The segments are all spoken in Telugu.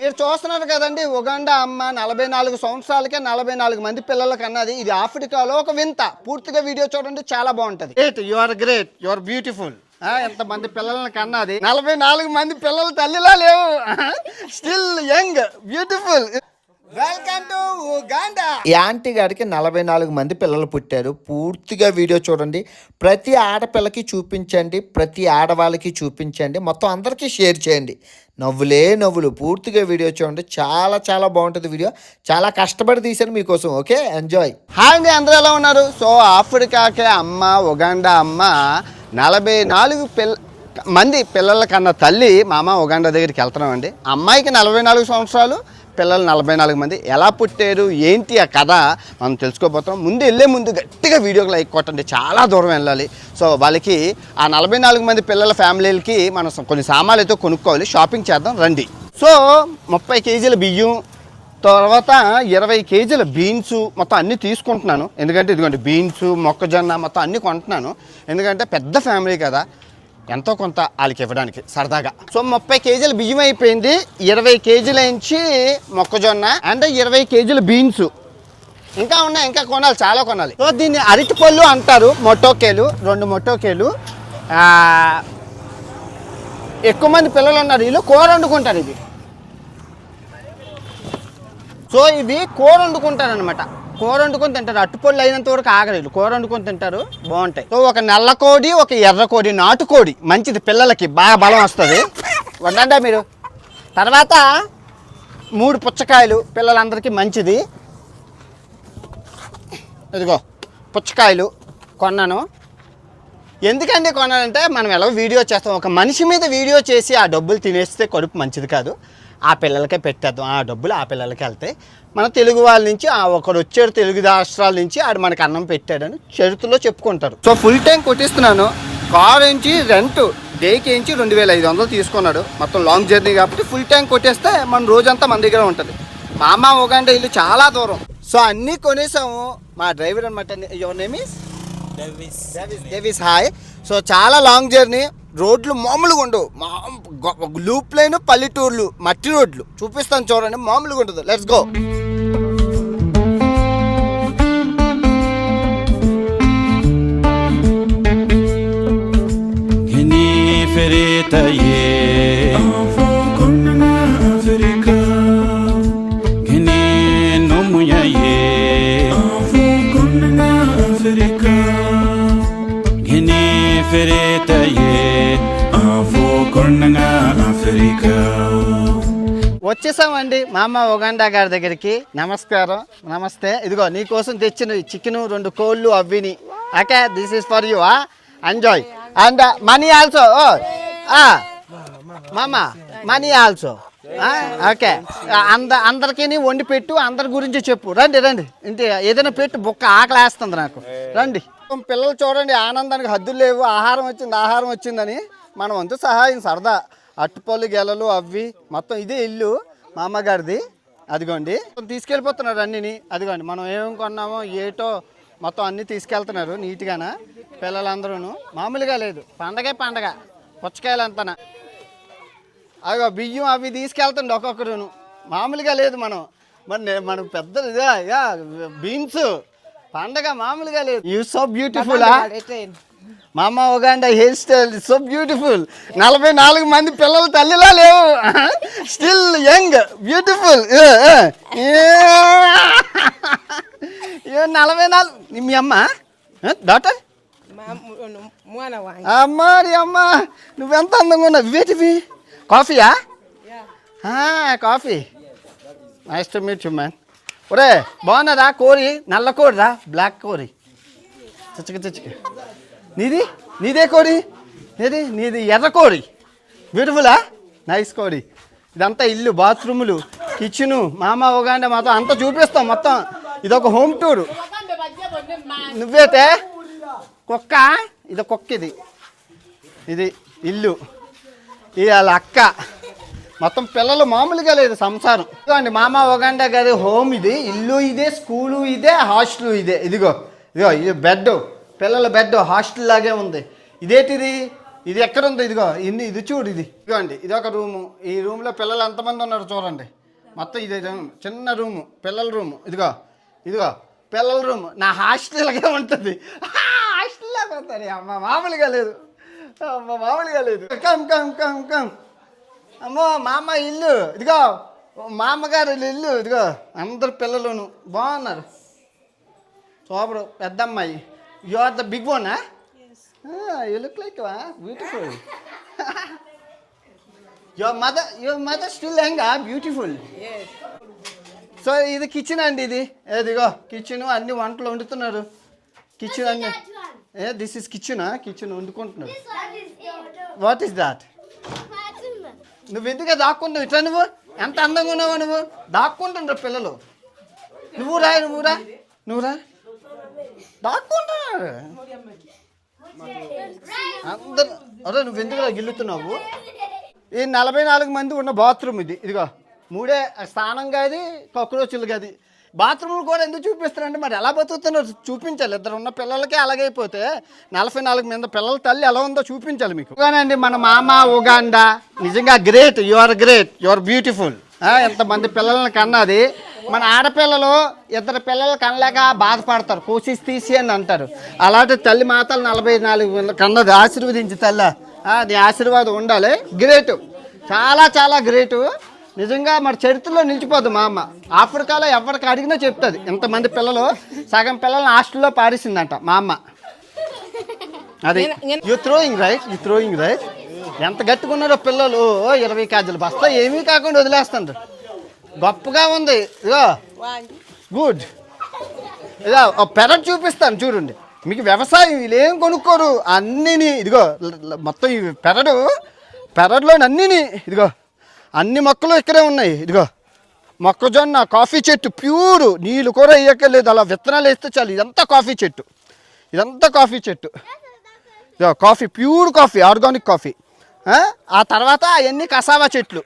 మీరు చూస్తున్నారు కదండి ఉగాండా అమ్మ నలభై నాలుగు సంవత్సరాలకే నలభై నాలుగు మంది పిల్లలకి అన్నది ఇది ఆఫ్రికాలో ఒక వింత. పూర్తిగా వీడియో చూడండి చాలా బాగుంటది. Great you are great you are beautiful ఎంత మంది పిల్లలకి కన్నది నలభై నాలుగు మంది పిల్లలు తల్లిలా లేవు. Still young beautiful welcome to Uganda ఈ ఆంటీ గారికి నలభై నాలుగు మంది పిల్లలు పుట్టారు. పూర్తిగా వీడియో చూడండి. ప్రతి ఆడపిల్లకి చూపించండి. ప్రతి ఆడవాళ్ళకి చూపించండి. మొత్తం అందరికీ షేర్ చేయండి. నవ్వులే నవ్వులు. పూర్తిగా వీడియో చూడండి. చాలా చాలా బాగుంటుంది వీడియో. చాలా కష్టపడి తీశాను మీకోసం. ఓకే? ఎంజాయ్ హాయ్ అండి. అందరూ ఎలా ఉన్నారు? సో ఆఫ్రికాకే అమ్మ ఉగాండా అమ్మ. నలభై నాలుగు పిల్ల మంది పిల్లల కన్నా తల్లి మా అమ్మ ఉగాండా దగ్గరికి వెళ్తున్నామండి. అమ్మాయికి నలభై నాలుగు సంవత్సరాలు. పిల్లలు నలభై నాలుగు మంది ఎలా పుట్టారు ఏంటి ఆ కథ మనం తెలుసుకోబోతున్నాం. ముందు వెళ్ళే ముందు గట్టిగా వీడియోకి లైక్ కొట్టండి చాలా దూరం వెళ్ళాలి. సో వాళ్ళకి ఆ నలభై నాలుగు మంది పిల్లల ఫ్యామిలీలకి మనం కొన్ని సామాన్లు అయితే కొనుక్కోవాలి షాపింగ్ చేద్దాం రండి. సో ముప్పై కేజీల బియ్యం తర్వాత ఇరవై కేజీల బీన్స్ మొత్తం అన్నీ తీసుకుంటున్నాను. ఎందుకంటే ఇదిగోండి బీన్స్ మొక్కజొన్న మొత్తం అన్నీ కొంటున్నాను. ఎందుకంటే పెద్ద ఫ్యామిలీ కదా ఎంతో కొంత వాళ్ళకి ఇవ్వడానికి సరదాగా. సో ముప్పై కేజీల బియ్యం అయిపోయింది. ఇరవై కేజీల నుంచి మొక్కజొన్న అండ్ ఇరవై కేజీల బీన్స్. ఇంకా ఉన్నాయి ఇంకా కొనాలి చాలా కొనాలి. సో దీన్ని అరటి పళ్ళు అంటారు మొట్టోకేలు రెండు మొట్టోకేలు. ఎక్కువ మంది పిల్లలు ఉన్నారు వీళ్ళు కూర వండుకుంటారు ఇది. సో ఇది కూర వండుకుంటారు అనమాట కూర వండుకొని తింటారు. అట్టుపళ్ళు అయినంత వరకు ఆగలేదు కూర వండుకొని తింటారు. బాగుంటాయి. సో ఒక నల్ల కోడి ఒక ఎర్ర కోడి నాటుకోడి మంచిది పిల్లలకి. బాగా బలం వస్తుంది. వండండా మీరు? తర్వాత మూడు పుచ్చకాయలు పిల్లలందరికీ మంచిది. ఇదిగో పుచ్చకాయలు కొన్నాను. ఎందుకండి కొనాలంటే మనం ఎలా వీడియో చేస్తాం. ఒక మనిషి మీద వీడియో చేసి ఆ డబ్బులు తినేస్తే కడుపు మంచిది కాదు. ఆ పిల్లలకే పెట్టేద్దాం ఆ డబ్బులు ఆ పిల్లలకి వెళ్తాయి మన తెలుగు వాళ్ళ నుంచి ఆ ఒకడు వచ్చాడు తెలుగు రాష్ట్రాల నుంచి ఆడు మనకి అన్నం పెట్టాడని చరిత్రలో చెప్పుకుంటారు. సో ఫుల్ టైం కొట్టిస్తున్నాను. కార్ నుంచి రెంట్ డేకి ఏంచి రెండు వేల ఐదు వందలు తీసుకున్నాడు. మొత్తం లాంగ్ జర్నీ కాబట్టి ఫుల్ ట్యాంక్ కొట్టేస్తే మన రోజంతా మన దగ్గర ఉంటుంది. మా అమ్మ ఒకంటే ఇల్లు చాలా దూరం. సో అన్నీ కొనేసాము. మా డ్రైవర్ అనమాట your name is Davis hi so చాలా లాంగ్ జర్నీ. రోడ్లు మామూలుగా ఉండవు. మా లూప్ లైన్ పల్లెటూర్లు మట్టి రోడ్లు. చూపిస్తాను చూడండి మామూలుగా ఉండదు. లెట్స్ గో Gini వచ్చేసామండి మా అమ్మ ఒగండా గారి దగ్గరికి. నమస్కారం. నమస్తే. ఇదిగో నీకోసం తెచ్చిన చికెన్ రెండు కోళ్ళు అవ్విని. Okay this is for you enjoy and money also ఓ మామ మనీ ఆల్సో ఓకే. అంద అందరికీ వండి పెట్టు అందరి గురించి చెప్పు. రండి రండి. ఇంటి ఏదైనా పెట్టు బుక్క ఆకలి వేస్తుంది నాకు. రండి. పిల్లలు చూడండి ఆనందానికి హద్దులు లేవు ఆహారం వచ్చింది ఆహారం వచ్చిందని మనం వంతు సహాయం సరదా. అట్టుపళ్ళు గెలలు అవి మొత్తం ఇదే ఇల్లు మా అమ్మగారిది. అదిగోండి. తీసుకెళ్ళిపోతున్నారు అన్నిని. అదిగోండి మనం ఏమేమి కొన్నామో ఏటో మొత్తం అన్నీ తీసుకెళ్తున్నారు నీట్గాన పిల్లలందరూ మామూలుగా లేదు. పండగే పండగ పుచ్చకాయలు అంతనా అదిగో బియ్యం అవి తీసుకెళ్తుండే ఒక్కొక్కరును. మామూలుగా లేదు మనం. మరి నే- మనం పెద్ద బీన్స్. పండగ మామూలుగా లేదు. యూ సో బ్యూటిఫుల్ మా అమ్మ Uganda hair style so beautiful నలభై నాలుగు మంది పిల్లలు తల్లిలా లేవు. స్టిల్ యంగ్ బ్యూటిఫుల్ నలభై నాలుగు. మీ అమ్మ? డాక్టర్ అమ్మా నీ అమ్మ. నువ్వెంత అందంగా ఉన్నావు? ఇవేటివి కాఫీయా? Coffee. Nice to meet you man ఒరే బాగున్నదా కోరి? నల్ల కోడిరా బ్లాక్ కోరి. చిచ్చక చిచ్చక. నీది? నీదే కోడి? నీది? నీది ఎర్ర కోడి. బ్యూటిఫులా నైస్ కోడి. ఇదంతా ఇల్లు బాత్రూములు కిచెను మామ ఒగాండ మొత్తం అంతా చూపిస్తాం మొత్తం. ఇదొక హోమ్ టూర్ నువ్వేతే? కుక్క? ఇది కుక్క ఇది. ఇది ఇల్లు. ఇది వాళ్ళ అక్క. మొత్తం పిల్లలు మామూలుగా లేదు సంసారం. ఇదిగోండి మామ ఒగండ గది హోమ్ ఇది. ఇల్లు ఇదే స్కూలు ఇదే హాస్టల్ ఇదే. ఇదిగో. ఇదిగో ఇది బెడ్ పిల్లల బెడ్ హాస్టల్ లాగే ఉంది. ఇదేటిది? ఇది ఎక్కడ ఉంది ఇదిగో ఇన్ని ఇది చూడు ఇది. ఇదిగో అండి ఇది ఒక రూము. ఈ రూమ్లో పిల్లలు ఎంతమంది ఉన్నారు చూడండి. మొత్తం ఇది చిన్న రూము పిల్లల రూము. ఇదిగో ఇదిగో పిల్లల రూమ్. నా హాస్టల్గా ఉంటుంది. హాస్టల్ లాగా ఉంటుంది. అమ్మ మామూలుగా లేదు. అమ్మ మామూలుగా లేదు. Come come come come. అమ్మో మా అమ్మ ఇల్లు. ఇదిగో మా అమ్మగారు ఇల్లు. ఇదిగో అందరు పిల్లలును. బాగున్నారు. You are the big one you look like beautiful your mother your mother still హెంగా beautiful so ఇది కిచెన్ అండి ఇది. ఏదిగో కిచెన్ అన్ని వంటలు వండుతున్నారు. కిచెన్ అన్ని ఏ దిస్ ఇస్ కిచెనా కిచెన్ వండుకుంటున్నారు. వాట్ ఈస్ దాట్ నువ్వు ఎందుకు దాక్కుంటావు ఇట్లా నువ్వు? ఎంత అందంగా ఉన్నావు నువ్వు? దాక్కుంటుండ్రు పిల్లలు. నువ్వు రా నువ్వు రా అందరు అరే నువ్వు ఎందుకు గిల్లుతున్నావు? ఈ నలభై నాలుగు మంది ఉన్న బాత్రూమ్ ఇది. ఇదిగో మూడే స్నానం కాదు కాక్రోచులు కాదు బాత్రూమ్లు కూడా ఎందుకు చూపిస్తారంటే మరి ఎలా బతుకుతున్నారు? చూపించాలి. ఇద్దరు ఉన్న పిల్లలకి అలాగైపోతే నలభై నాలుగు మంది పిల్లల తల్లి ఎలా ఉందో చూపించాలి మీకు. అండి మన మామ ఉగాండా. నిజంగా great you are great you are beautiful ఎంతమంది పిల్లల్ని కన్నది. మన ఆడపిల్లలు ఇద్దరు పిల్లలు కనలేక బాధపడతారు. కోసిస్ తీసి అని అంటారు. అలాంటి తల్లి మాతలు నలభై నాలుగు కన్నది ఆశీర్వదించి తల్ల. అది ఆశీర్వాదం ఉండాలి. గ్రేట్ చాలా చాలా గ్రేటు నిజంగా మరి చరిత్రలో నిలిచిపోద్ది మా అమ్మ. ఆఫ్రికాలో ఎవరికి అడిగినా చెప్తుంది. ఇంతమంది పిల్లలు సగం పిల్లల్ని హాస్టల్లో పారేసిందంట మా అమ్మ. అది you throwing right you throwing right ఎంత గట్టిగా ఉన్నారో పిల్లలు. ఇరవై కేజీలు బస్తా ఏమీ కాకుండా వదిలేస్తారు గొప్పగా ఉంది. ఇదో గుడ్ ఇదో పెరట్ చూపిస్తాను చూడండి. మీకు వ్యవసాయం వీళ్ళేం కొనుక్కోరు? అన్నిని ఇదిగో మొత్తం ఈ పెరడు పెరడులో అన్నిని ఇదిగో అన్ని మొక్కలు ఇక్కడే ఉన్నాయి. ఇదిగో మొక్కజొన్న కాఫీ చెట్టు ప్యూరు నీళ్ళు కూడా వేయక్కర్లేదు. అలా విత్తనాలు వేస్తే చాలు. ఇదంతా కాఫీ చెట్టు. ఇదంతా కాఫీ చెట్టు. ఇదిగో coffee pure coffee organic coffee? ఆ తర్వాత అవన్నీ కసావా చెట్లు.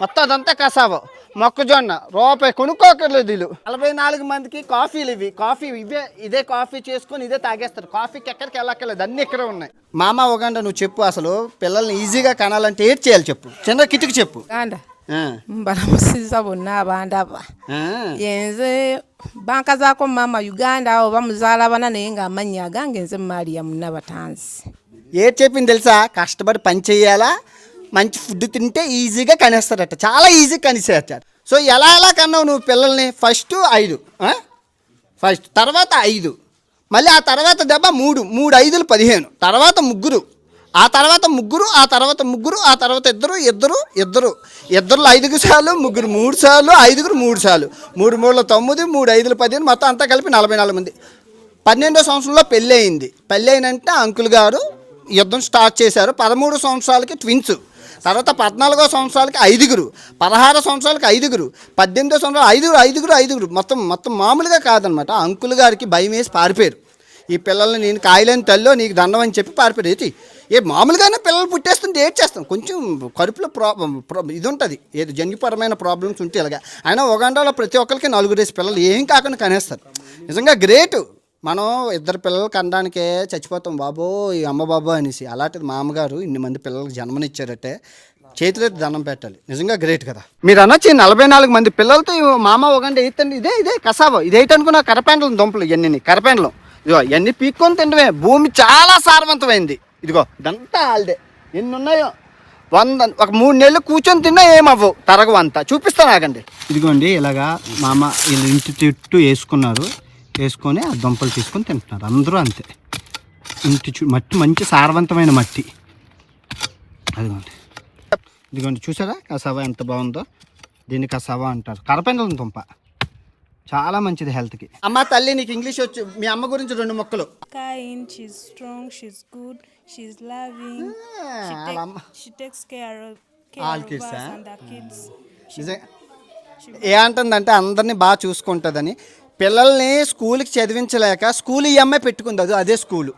మొత్తం అదంతా కసావా. మొక్కజొన్న రూపాయి కొనుక్కోకర్లేదు వీళ్ళు. నలభై నాలుగు మందికి కాఫీలు ఇవి. కాఫీ ఇవే ఇదే కాఫీ చేసుకొని ఇదే తాగేస్తారు. కాఫీకి ఎక్కడికి వెళ్ళక్కర్లేదు. అన్నీ ఇక్కడే ఉన్నాయి. మామ ఒగండ నువ్వు చెప్పు అసలు. పిల్లల్ని ఈజీగా కనాలంటే ఏం చేయాలి చెప్పు. చిన్న కిటికి చెప్పు. bonna yenze bankazaako uganda oba muzaala naye ng'amannya agange nze ఏం చెప్పింది తెలుసా? కష్టపడి పని చేయాలా మంచి ఫుడ్ తింటే ఈజీగా కనేస్తారట. చాలా ఈజీ కనిసేస్తారు సో ఎలా ఎలా కన్నావు నువ్వు పిల్లల్ని? ఫస్ట్ ఐదు ఫస్ట్ తర్వాత ఐదు. మళ్ళీ ఆ తర్వాత దెబ్బ మూడు మూడు ఐదులు పదిహేను. తర్వాత ముగ్గురు. ఆ తర్వాత ముగ్గురు ఆ తర్వాత ముగ్గురు ఆ తర్వాత ఇద్దరు ఇద్దరు ఇద్దరు. ఇద్దరు ఐదుగురు సార్లు ముగ్గురు మూడు సార్లు ఐదుగురు మూడు సార్లు మూడు మూడుల తొమ్మిది మూడు ఐదులు పదిహేను మొత్తం అంతా కలిపి నలభై నాలుగు మంది. పన్నెండో సంవత్సరంలో పెళ్ళి అయింది పెళ్ళి అయినంటే అంకుల్ గారు యుద్ధం స్టార్ట్ చేశారు. పదమూడు సంవత్సరాలకి ట్విన్స్. తర్వాత పద్నాలుగో సంవత్సరాలకి ఐదుగురు పదహారు సంవత్సరాలకి ఐదుగురు పద్దెనిమిదో సంవత్సరాలు ఐదుగురు ఐదుగురు ఐదుగురు. మొత్తం మొత్తం మామూలుగా కాదనమాట. అంకుల్ గారికి భయం వేసి పారిపోయారు. ఈ పిల్లల్ని నేను కాయలేని తల్లో నీకు దండం అని చెప్పి పారిపోయారు. అయితే ఏ మామూలుగానే పిల్లలు పుట్టేస్తుంటే ఏడ్ చేస్తాం. కొంచెం కడుపులో ప్రాబ్లం ఇది ఉంటుంది. ఏది జన్యుపరమైన ప్రాబ్లమ్స్ ఉంటే ఇలాగా. అయినా ఒగండాలో ప్రతి ఒక్కరికి నలుగురేసి పిల్లలు ఏం కాకుండా కనేస్తారు. నిజంగా గ్రేట్. మనం ఇద్దరు పిల్లలు కనడానికే చచ్చిపోతాం బాబో ఈ అమ్మ బాబో అనేసి. అలాంటిది మా అమ్మగారు ఇన్ని మంది పిల్లలకు జన్మనిచ్చారంటే. చేతిలో దండం పెట్టాలి. నిజంగా గ్రేట్ కదా. మీరు అనొచ్చి నలభై నాలుగు మంది పిల్లలతో మామ ఒకండి ఎయితండి ఇదే ఇదే కసాబో. ఇది ఎయిట్ కరపెండలు కరపెండలం దుంపలు ఇవన్నీ కరపెండలం ఇదిగో ఇవన్నీ పీక్కొని తిండమే భూమి చాలా సారవంతమైంది. ఇదిగో ఇదంతా ఆల్దే ఎన్ని ఉన్నాయో? వంద ఒక మూడు నెలలు కూర్చొని తిన్నా ఏమవ్వవు తరగవంతా. అంతా చూపిస్తాను ఆగండి. ఇదిగోండి ఇలాగా మామ వీళ్ళు ఇంటి చుట్టూ వేసుకున్నారు. వేసుకొని ఆ దుంపలు తీసుకొని తింటున్నారు. అందరూ అంతే. ఇంటి చు మట్టి మంచి సారవంతమైన మట్టి. అదిగోండి. ఇదిగోండి చూసారా? కసావా ఎంత బాగుందో? దీన్ని కసావా అంటారు. కరపెండలం దుంప. చాలా మంచిది హెల్త్కి. అమ్మ తల్లి నీకు ఇంగ్లీష్ వచ్చు. మీ అమ్మ గురించి రెండు మొక్కలు. Kind, she's strong, she's good, she's loving. She, వాళ్ళ take, అమ్మ. she takes care of, care All of kids, us huh? and the kids. నిజంగా. ఏ అంటుందంటే అందరినీ బాగా చూసుకుంటుందని. పిల్లల్ని స్కూల్కి చదివించలేక స్కూల్ ఈఎంఐ పెట్టుకుంది. అది అదే స్కూలు.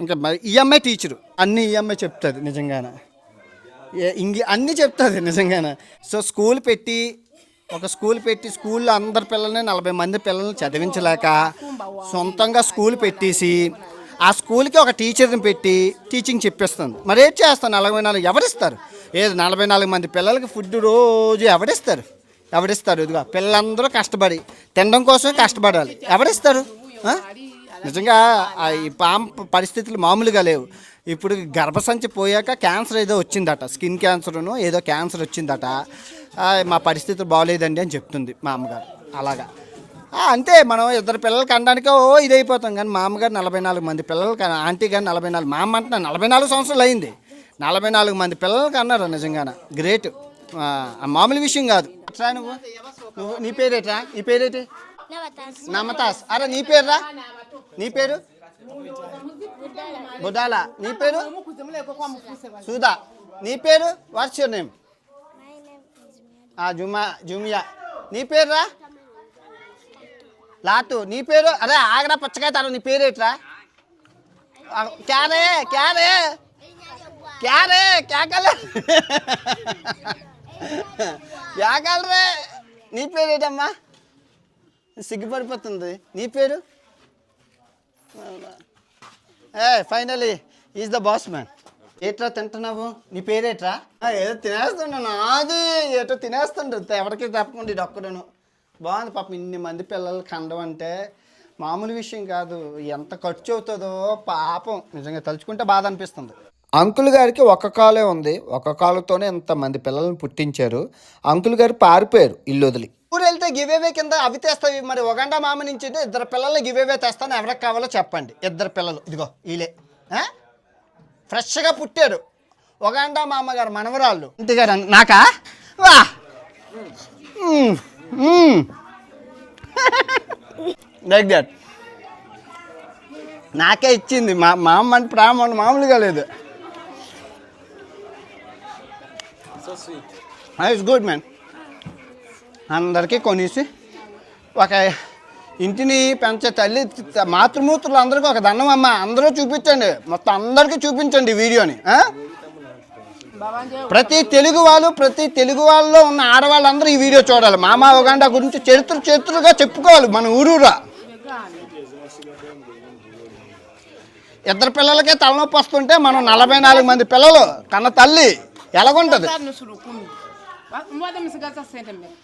ఇంకా మరి ఈఎంఐ టీచరు. అన్ని ఈఎంఐ చెప్తుంది నిజంగానే. ఏ- ఇంగి అన్నీ చెప్తుంది నిజంగానే. సో స్కూల్ పెట్టి ఒక స్కూల్ పెట్టి స్కూల్లో అందరి పిల్లల్ని నలభై మంది పిల్లల్ని చదివించలేక సొంతంగా స్కూల్ పెట్టేసి ఆ స్కూల్కి ఒక టీచర్ని పెట్టి టీచింగ్ చెప్పిస్తుంది. మరి ఏం చేస్తాను? నలభై నాలుగు ఎవరిస్తారు? ఏది నలభై నాలుగు మంది పిల్లలకి ఫుడ్ రోజు ఎవరిస్తారు? ఎవరిస్తారు? ఇదిగో పిల్లలందరూ కష్టపడి తినడం కోసమే కష్టపడాలి. ఎవరిస్తారు? నిజంగా ఈ పామ్ పరిస్థితులు మామూలుగా లేవు. ఇప్పుడు గర్భసంచి పోయాక క్యాన్సర్ ఏదో వచ్చిందట స్కిన్ క్యాన్సర్ను ఏదో క్యాన్సర్ వచ్చిందట. మా పరిస్థితులు బాగోలేదండి అని చెప్తుంది మా అమ్మగారు. అలాగా. అంతే మనం ఇద్దరు పిల్లలకి అనడానికి ఓ ఇది అయిపోతాం కానీ మా అమ్మగారు నలభై నాలుగు మంది పిల్లలకి ఆంటీ గారు నలభై నాలుగు మా అమ్మ అంటున్నా నలభై నాలుగు సంవత్సరాలు అయింది. నలభై నాలుగు మంది పిల్లలకి అన్నారు నిజంగాన. గ్రేట్. మామూలు విషయం కాదు. ఎట్రా నువ్వు? నువ్వు నీ పేరేట్రా? నీ పేరేటి? నమతాస్. అరే నీ పేరురా? నీ పేరు? బుడాల నీ పేరు? సుధా నీ పేరు? What's your name? Juma Jumia. నీ పేరురా? లాతు నీ పేరు? అరే ఆగరా పచ్చకాయ తారు. నీ పేరేట్రా? ఆ, క్యా రే క్యా రే నీ పేరు క్యా నీ పేరేటమ్మా? సిగ్గుపడిపోతుంది. నీ పేరు? ఏ finally is the boss man ఏట్రా తింటున్నావు? నీ పేరేట్రా? ఏదో తినేస్తున్నాను అది ఏటో తినేస్తుంటుంది ఎవరికి తప్పకుండా ఇది ఒక్కడను. బాగుంది పాపం ఇన్ని మంది పిల్లలు కండం అంటే మామూలు విషయం కాదు. ఎంత ఖర్చు అవుతుందో పాపం. నిజంగా తలుచుకుంటే బాధ అనిపిస్తుంది. అంకుల్ గారికి ఒక కాలే ఉంది. ఒక కాలుతోనే ఇంతమంది పిల్లల్ని పుట్టించారు. అంకుల్ గారు పారిపోయారు ఇల్లు వదిలి. ఊరు వెళ్తే గివేవే కింద అవి తెస్తావి మరి ఒగండా మామ నుంచి ఇద్దరు పిల్లల్ని గివేవే తెస్తాను. ఎవరికి కావాలో చెప్పండి. ఇద్దరు పిల్లలు. ఇదిగో వీలే ఫ్రెష్గా పుట్టారు. ఒగండా మామగారు మనవరాళ్ళు. ఇంటిగారు నాకా? వా! లైక్ దట్ నాకే ఇచ్చింది. మా మా అమ్మ అంటే ప్రేమ మామూలుగా లేదు. ఇట్స్ గుడ్ మ్యాన్ అందరికీ కొనేసి ఒక ఇంటిని పెంచే తల్లి మాతృమూర్తులు అందరికీ ఒక దండం అమ్మ. అందరూ చూపించండి. మొత్తం అందరికీ చూపించండి వీడియోని. ప్రతి తెలుగు వాళ్ళు ప్రతి తెలుగు వాళ్ళలో ఉన్న ఆడవాళ్ళందరూ ఈ వీడియో చూడాలి. మామ ఉగాండా గురించి చరిత్ర చరిత్రగా చెప్పుకోవాలి మన ఊరూరా. ఇద్దరు పిల్లలకే తలనొప్పి వస్తుంటే మనం నలభై నాలుగు మంది పిల్లలు కన్న తల్లి. ఎలాగుంటుంది Mwada msigaza sente mbele.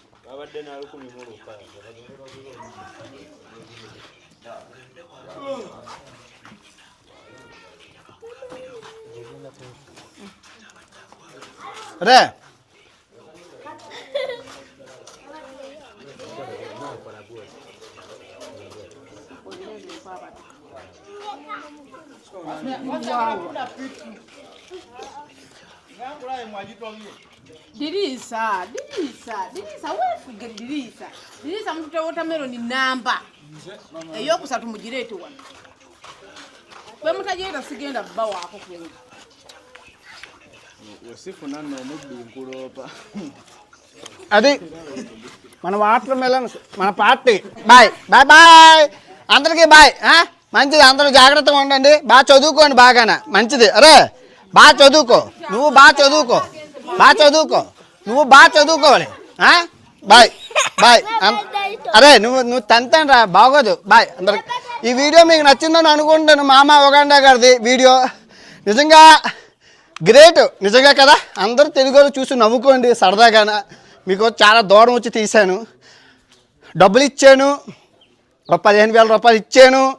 రే Dirisa, dirisa, dirisa, wefuge dirisa. Dirisa mutute watermelon namba. Eyokusatu mugireete wano. Bwe mutagireeta sigenda bba waako kwenga. wesifuna nno omubbi nkuloopa అది మన వాటర్ మెలన్ మన పార్టీ బాయ్ బాయ్ బాయ్ అందరికీ బాయ్ ఆ? మంచిది అందరూ జాగ్రత్తగా ఉండండి బాగా చదువుకోండి బాగానే మంచిది అరే బాగా చదువుకో. నువ్వు బాగా చదువుకో. బాగా చదువుకో. నువ్వు బాగా చదువుకోవాలి. బాయ్. బాయ్. అరే నువ్వు నువ్వు తంతాను రా. బాగోదు. బాయ్. అందరికి. ఈ వీడియో మీకు నచ్చిందని అనుకుంటాను మామ ఒగండా గారిది వీడియో. నిజంగా గ్రేట్. నిజంగా కదా? అందరూ తెలుగు వాళ్ళు చూసి నవ్వుకోండి సరదాగాన మీకు చాలా దూరం వచ్చి తీశాను. డబ్బులు ఇచ్చాను. ఒక పదిహేను వేల రూపాయలు ఇచ్చాను.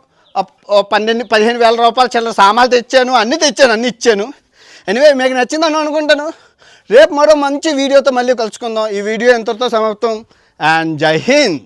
పన్నెండు పదిహేను వేల రూపాయలు చిల్లర సామాన్లు తెచ్చాను. అన్నీ తెచ్చాను అన్నీ ఇచ్చాను. ఎనివే మీకు నచ్చిందని అనుకుంటాను. రేపు మరో మంచి వీడియోతో మళ్ళీ కలుసుకుందాం. ఈ వీడియో ఎంతతో సమాప్తం. అండ్ జై హింద్